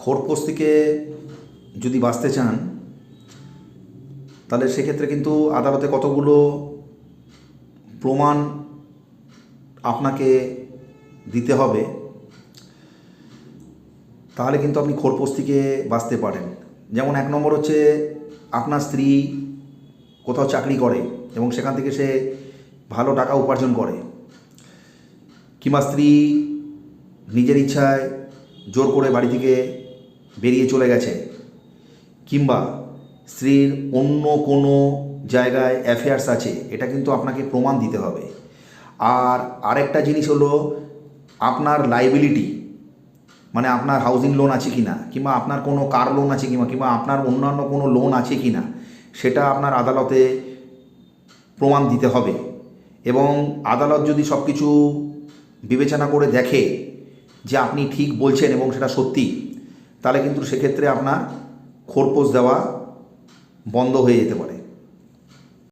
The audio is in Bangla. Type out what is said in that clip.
খোরপোশ থেকে যদি বাঁচতে চান, তাহলে সেক্ষেত্রে কিন্তু আদালতে কতগুলো প্রমাণ আপনাকে দিতে হবে, তাহলে কিন্তু আপনি খোরপোশ থেকে বাঁচতে পারেন। যেমন এক নম্বর হচ্ছে আপনার স্ত্রী কোথাও চাকরি করে এবং সেখান থেকে সে ভালো টাকা উপার্জন করে, কিংবা স্ত্রী নিজের ইচ্ছায় জোর করে বাড়ি থেকে বেরিয়ে চলে গেছে। কিংবা স্ত্রীর অন্য কোনো জায়গায় অ্যাফেয়ার্স আছে, এটা কিন্তু আপনাকে প্রমাণ দিতে হবে। আর আরেকটা জিনিস হলো, আপনার লাইবিলিটি মানে আপনার হাউজিং লোন আছে কি না কিংবা আপনার কোনো কার লোন আছে কিংবা কিংবা আপনার অন্যান্য কোনো লোন আছে কি না সেটা আপনার আদালতে প্রমাণ দিতে হবে। এবং আদালত যদি সব কিছু বিবেচনা করে দেখে যে আপনি ঠিক বলছেন এবং সেটা সত্যি তাহলে কিন্তু সেক্ষেত্রে আপনার খোরপোশ দেওয়া বন্ধ হয়ে যেতে পারে।